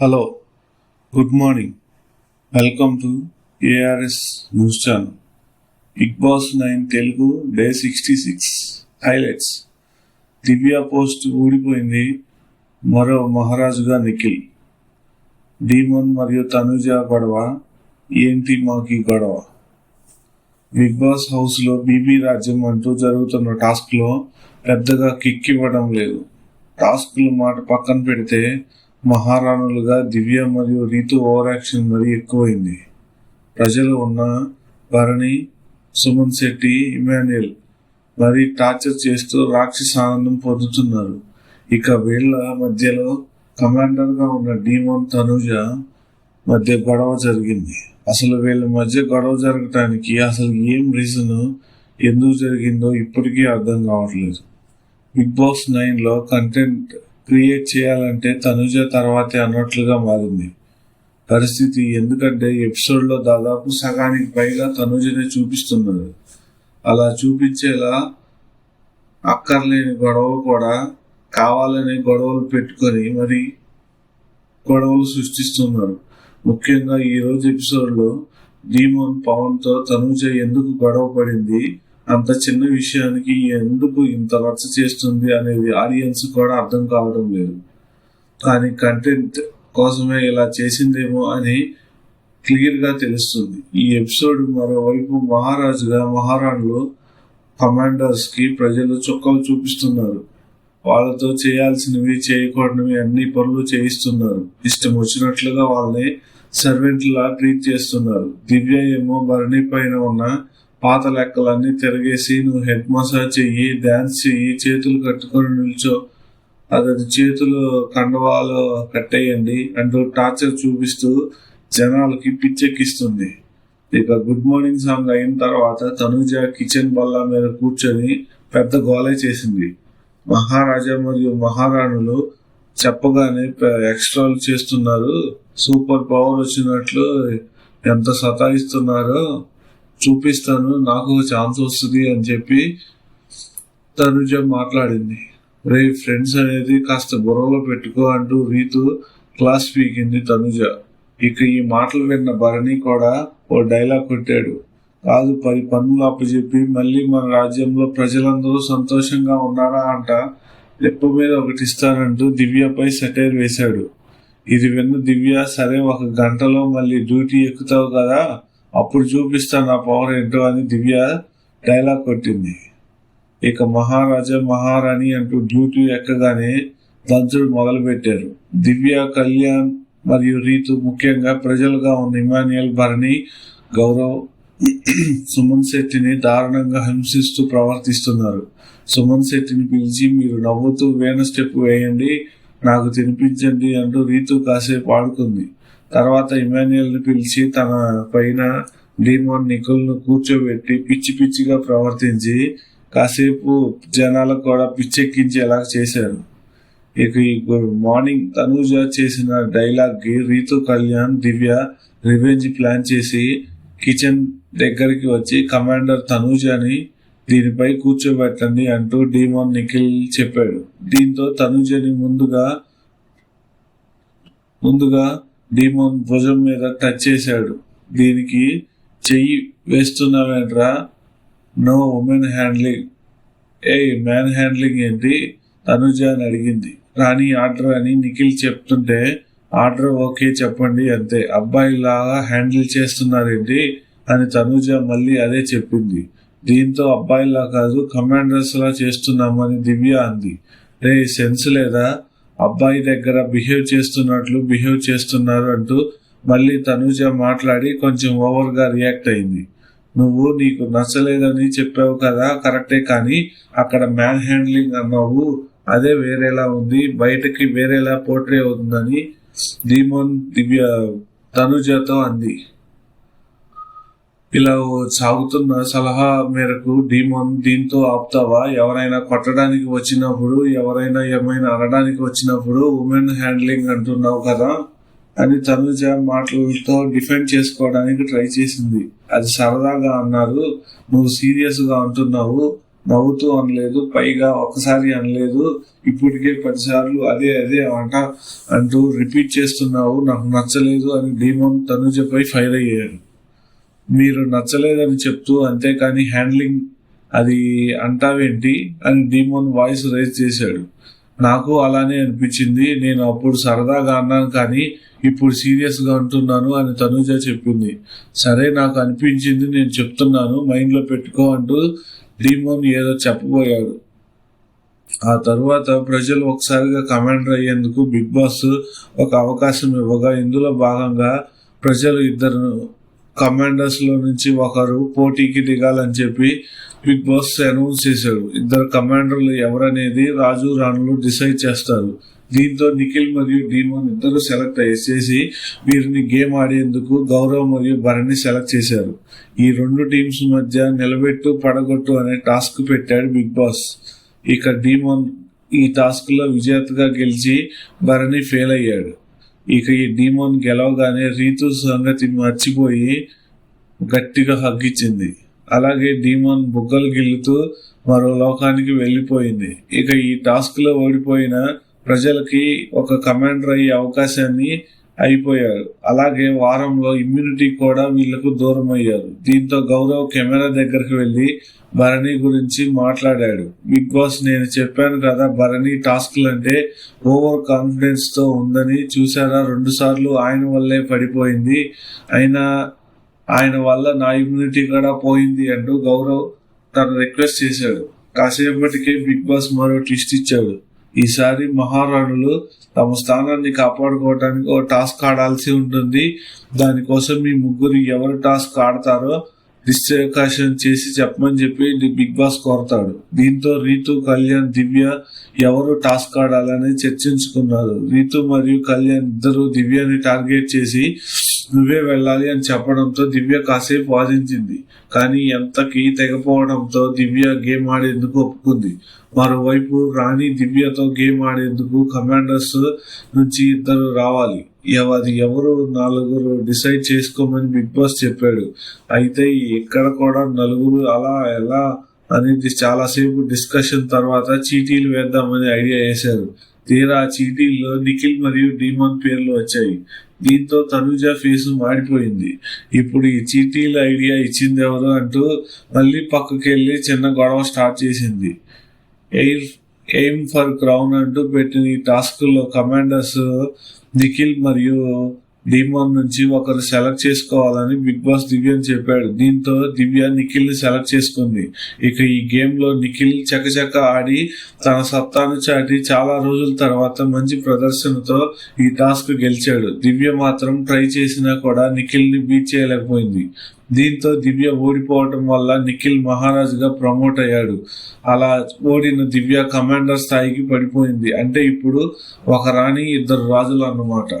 Hello good morning welcome to ARS news channel big boss nine Telugu day sixty six highlights Divya post ఊడిపోయింది. మరో మహారాజుగా Nikhil. Demon మరియు తనుజ గొడవ. ఏంటి మాకి గొడవ? బిగ్ బాస్ హౌస్లో బీబీ రాజ్యం అంటూ జరుగుతున్న టాస్క్లో పెద్దగా కిక్ ఇవ్వడం లేదు. టాస్క్లు మాట పక్కన పెడితే మహారాణులుగా దివ్య మరియు రీతు ఓవర్ యాక్షన్ మరీ ఎక్కువైంది. ప్రజలు ఉన్న భరణి సుమన్ శెట్టి ఇమాన్యుయల్ మరి టార్చర్ చేస్తూ రాక్షస ఆనందం పొందుతున్నారు. ఇక వీళ్ళ మధ్యలో కమాండర్గా ఉన్న డీమోన్ తనుజ మధ్య గొడవ జరిగింది. అసలు వీళ్ళ మధ్య గొడవ జరగటానికి అసలు ఏం రీజన్ ఎందుకు జరిగిందో ఇప్పటికీ అర్థం కావట్లేదు. బిగ్ బాస్ నైన్లో కంటెంట్ క్రియేట్ చేయాలంటే తనుజ తర్వాతే అన్నట్లుగా మారింది. పరిస్థితి ఎందుకంటే ఎపిసోడ్లో దాదాపు సగానికి పైగా తనుజనే చూపిస్తున్నారు. అలా చూపించేలా అక్కర్లేని గొడవ కూడా కావాలని గొడవలు పెట్టుకొని మరి గొడవలు సృష్టిస్తున్నారు. ముఖ్యంగా ఈరోజు ఎపిసోడ్లో డీమోన్ పవన్తో తనుజ ఎందుకు గొడవ పడింది అంత చిన్న విషయానికి ఎందుకు ఇంత రచ్చ చేస్తుంది అనేది ఆడియన్స్ కూడా అర్థం కావడం లేదు. కానీ కంటెంట్ కోసమే ఇలా చేసిందేమో అని క్లియర్గా తెలుస్తుంది. ఈ ఎపిసోడ్ మరోవైపు మహారాజుగా మహారాణులు కమాండర్స్కి ప్రజలు చుక్కలు చూపిస్తున్నారు. వాళ్ళతో చేయాల్సినవి చేయకూడనివి అన్ని పనులు చేయిస్తున్నారు. ఇష్టం వచ్చినట్లుగా వాళ్ళని సర్వెంట్లా ట్రీట్ చేస్తున్నారు. దివ్య ఏమో భరణి పైన ఉన్న పాత లెక్కలన్నీ తిరగేసి నువ్వు హెడ్ మసాజ్ చెయ్యి డ్యాన్స్ చెయ్యి చేతులు కట్టుకొని నిల్చో. అది చేతులు కండవాలు కట్టేయండి అంటూ టార్చర్ చూపిస్తూ జనాలకి పిచ్చెక్కిస్తుంది. ఇక గుడ్ మార్నింగ్ సాంగ్ అయిన తర్వాత తనుజ కిచెన్ బల్ల మీద కూర్చొని పెద్ద గోలే చేసింది. మహారాజా మరియు మహారాణులు చెప్పగానే ఎక్స్ట్రాలు చేస్తున్నారు. సూపర్ పవర్ వచ్చినట్లు ఎంత సతాయిస్తున్నారో చూపిస్తాను నాకు ఛాన్స్ వస్తుంది అని చెప్పి తనుజ మాట్లాడింది. రే ఫ్రెండ్స్ అనేది కాస్త బుర్రలో పెట్టుకో అంటూ రీతు క్లాస్ పీకింది తనుజ. ఇక ఈ మాటలు విన్న భరణి కూడా ఓ డైలాగ్ కొట్టాడు. కాదు పది పన్నులు అప్పచెప్పి మళ్ళీ మన రాజ్యంలో ప్రజలందరూ సంతోషంగా ఉన్నారా అంట లెప్ప మీద ఒకటి ఇస్తానంటూ దివ్యపై సెటైర్ వేశాడు. ఇది విన్న దివ్య సరే ఒక గంటలో మళ్ళీ డ్యూటీ ఎక్కుతావు కదా అప్పుడు చూపిస్తా నా పవర్ ఏంటో అని దివ్య డైలాగ్ కొట్టింది. ఇక మహారాజా మహారాణి అంటూ డ్యూటీ ఎక్కగానే దంచుడు మొదలు పెట్టారు దివ్య కళ్యాణ్ మరియు రీతు ముఖ్యంగా ప్రజలుగా ఉన్న ఇమాన్యుయల్ భరణి గౌరవ్ సుమన్ శెట్టిని దారుణంగా హింసిస్తూ ప్రవర్తిస్తున్నారు. సుమన్ శెట్టిని పిలిచి మీరు నవ్వుతూ వేణ స్టెప్ వేయండి నాకు తినిపించండి అంటూ రీతు కాసేపు ఆడుకుంది. తర్వాత ఇమాన్యుయల్ని పిలిచి తన పైన డీమోన్ నికుల్ను కూర్చోబెట్టి పిచ్చి పిచ్చిగా ప్రవర్తించి కాసేపు జనాలకు కూడా పిచ్చెక్కించేలా చేశారు. ఇక ఈ మార్నింగ్ తనూజ చేసిన డైలాగ్కి రీతు కళ్యాణ్ దివ్య రివెంజ్ ప్లాన్ చేసి కిచెన్ దగ్గరికి వచ్చి కమాండర్ తనూజని దీనిపై కూర్చోబెట్టండి అంటూ డీమోన్ నిఖిల్ చెప్పాడు. దీంతో తనుజని ముందుగా ముందుగా డీమోన్ భుజం మీద టచ్ చేశాడు. దీనికి చెయ్యి వేస్తున్నావేంట్రా? No women handling a man handling ఏంటి? తనుజ అని అడిగింది. రాణి ఆర్డర్ అని నిఖిల్ చెప్తుంటే ఆర్డర్ ఓకే చెప్పండి అంతే. అబ్బాయిలాగా హ్యాండిల్ చేస్తున్నారేంటి? అని తనుజ మళ్ళీ అదే చెప్పింది. దీంతో అబ్బాయిలా కాదు కమాండర్స్లా చేస్తున్నామని దివ్య అంది. రే సెన్స్ లేదా? అబ్బాయి దగ్గర బిహేవ్ చేస్తున్నట్లు బిహేవ్ చేస్తున్నారు అంటూ మళ్ళీ తనుజ మాట్లాడి కొంచెం ఓవర్గా రియాక్ట్ అయింది. నువ్వు నీకు నచ్చలేదని చెప్పావు కదా కరెక్టే కానీ అక్కడ మ్యాన్ హ్యాండ్లింగ్ అన్నావు. అదే వేరేలా ఉంది. బయటకి వేరేలా పోర్ట్రే అవుతుందని దీమోన్ దివ్య తనుజతో అంది. ఇలా సాగుతున్న సలహా మేరకు డీమోన్ దీంతో ఆపుతావా? ఎవరైనా కొట్టడానికి వచ్చినప్పుడు ఎవరైనా ఏమైనా అనడానికి వచ్చినప్పుడు ఉమెన్ హ్యాండ్లింగ్ అంటున్నావు కదా? అని తనుజ మాటలతో డిఫెండ్ చేసుకోవడానికి ట్రై చేసింది. అది సరదాగా అన్నారు. నువ్వు సీరియస్గా అంటున్నావు. నవ్వుతూ అనలేదు. పైగా ఒకసారి అనలేదు. ఇప్పటికే పదిసార్లు అదే అదే అంట అంటూ రిపీట్ చేస్తున్నావు. నాకు నచ్చలేదు అని డీమోన్ తనుజపై ఫైర్ అయ్యాడు మీరు నచ్చలేదని చెప్తూ అంతేకాని హ్యాండ్లింగ్ అది అంటావేంటి అని డీమోన్ వాయిస్ రేజ్ చేశాడు. నాకు అలానే అనిపించింది. నేను అప్పుడు సరదాగా అన్నాను కానీ ఇప్పుడు సీరియస్గా అంటున్నాను అని తనుజ చెప్పింది. సరే నాకు అనిపించింది నేను చెప్తున్నాను మైండ్లో పెట్టుకో అంటూ డీమోన్ ఏదో చెప్పబోయాడు. ఆ తర్వాత ప్రజలు ఒకసారిగా కమాండర్ అయ్యేందుకు బిగ్ బాస్ ఒక అవకాశం ఇవ్వగా ఇందులో భాగంగా ప్రజలు ఇద్దరు కమాండర్స్లో నుంచి ఒకరు పోటీకి దిగాలని చెప్పి బిగ్ బాస్ అనౌన్స్ చేశాడు. ఇద్దరు కమాండర్లు ఎవరనేది రాజు రాణులు డిసైడ్ చేస్తారు. దీంతో నిఖిల్ మరియు డీమోన్ ఇద్దరు సెలెక్ట్ చేసి వీరిని గేమ్ ఆడేందుకు గౌరవ్ మరియు భరణి సెలెక్ట్ చేశారు. ఈ రెండు టీమ్స్ మధ్య నిలబెట్టు పడగొట్టు అనే టాస్క్ పెట్టాడు బిగ్ బాస్ ఇక డీమోన్ ఈ టాస్క్లో విజేతగా గెలిచి భరణి ఫెయిల్ అయ్యాడు. ఇక ఈ డీమోన్ గెలవగానే రీతు సంగతి మర్చిపోయి గట్టిగా హగ్గిచ్చింది అలాగే డీమోన్ బుగ్గలు గిల్లుతూ మరో లోకానికి వెళ్ళిపోయింది. ఇక ఈ టాస్క్లో ఓడిపోయిన ప్రజలకి ఒక కమాండర్ అయ్యే అవకాశాన్ని అయిపోయారు. అలాగే వారంలో ఇమ్యూనిటీ కూడా వీళ్ళకు దూరం అయ్యారు దీంతో గౌరవ్ కెమెరా దగ్గరికి వెళ్ళి భరణి గురించి మాట్లాడాడు. బిగ్ బాస్ నేను చెప్పాను కదా భరణి టాస్క్లు అంటే ఓవర్ కాన్ఫిడెన్స్తో ఉందని చూసారా రెండు సార్లు ఆయన వల్లే పడిపోయింది. అయినా ఆయన వల్ల నా ఇమ్యూనిటీ కూడా పోయింది అంటూ గౌరవ్ తను రిక్వెస్ట్ చేశాడు. కాసేపటికే బిగ్ బాస్ మరో ట్విస్ట్ ఇచ్చాడు. ఈసారి మహారాణులు తమ స్థానాన్ని కాపాడుకోవడానికి ఓ టాస్క్ ఆడాల్సి ఉంటుంది. దానికోసం మీ ముగ్గురు ఎవరు టాస్క్ ఆడతారో డిస్కషన్ చేసి చెప్పమని చెప్పి బిగ్ బాస్ కోరతాడు. దీంతో రీతు కళ్యాణ్ దివ్య ఎవరు టాస్క్ ఆడాలని చర్చించుకున్నారు. రీతు మరియు కళ్యాణ్ ఇద్దరు దివ్యని టార్గెట్ చేసి నువ్వే వెళ్ళాలి అని చెప్పడంతో దివ్య కాసేపు వాదించింది కానీ ఎంతకి తెగపోవడంతో దివ్య గేమ్ ఆడేందుకు ఒప్పుకుంది. మరోవైపు రాణి దివ్యతో గేమ్ ఆడేందుకు కమాండర్స్ నుంచి ఇద్దరు రావాలి. ఎవరి అది ఎవరు నలుగురు డిసైడ్ చేసుకోమని బిగ్ బాస్ చెప్పాడు. అయితే ఇక్కడ కూడా నలుగురు అలా ఎలా అనేది చాలాసేపు డిస్కషన్ తర్వాత చీటీలు వేద్దామని ఐడియా వేశారు. తీరా ఆ చీటీల్లో నిఖిల్ మరియు డీమన్ పేర్లు వచ్చాయి. దీంతో తనుజ ఫేసు మాడిపోయింది ఇప్పుడు ఈ చీటీల ఐడియా ఇచ్చింది ఎవరు అంటూ మళ్ళీ పక్కకెళ్ళి చిన్న గొడవ స్టార్ట్ చేసింది. ఎయిర్ ఎయిమ్ ఫర్ క్రౌన్ అంటూ పెట్టిన ఈ టాస్క్లో కమాండర్స్ నిఖిల్ మరియు డీమాన్ నుంచి ఒకరు సెలెక్ట్ చేసుకోవాలని బిగ్ బాస్ దివ్యని చెప్పాడు. దీంతో దివ్య నిఖిల్ని సెలెక్ట్ చేసుకుంది. ఇక ఈ గేమ్లో నిఖిల్ చకచక ఆడి తన సత్తాను చాటి చాలా రోజుల తర్వాత మంచి ప్రదర్శనతో ఈ టాస్క్ గెలిచాడు. దివ్య మాత్రం ట్రై చేసినా కూడా నిఖిల్ని బీట్ చేయలేకపోయింది. దీంతో దివ్య ఓడిపోవటం వల్ల నిఖిల్ మహారాజుగా ప్రమోట్ అయ్యాడు. అలా ఓడిన దివ్య కమాండర్ స్థాయికి పడిపోయింది. అంటే ఇప్పుడు ఒక రాణి ఇద్దరు రాజులు అన్నమాట.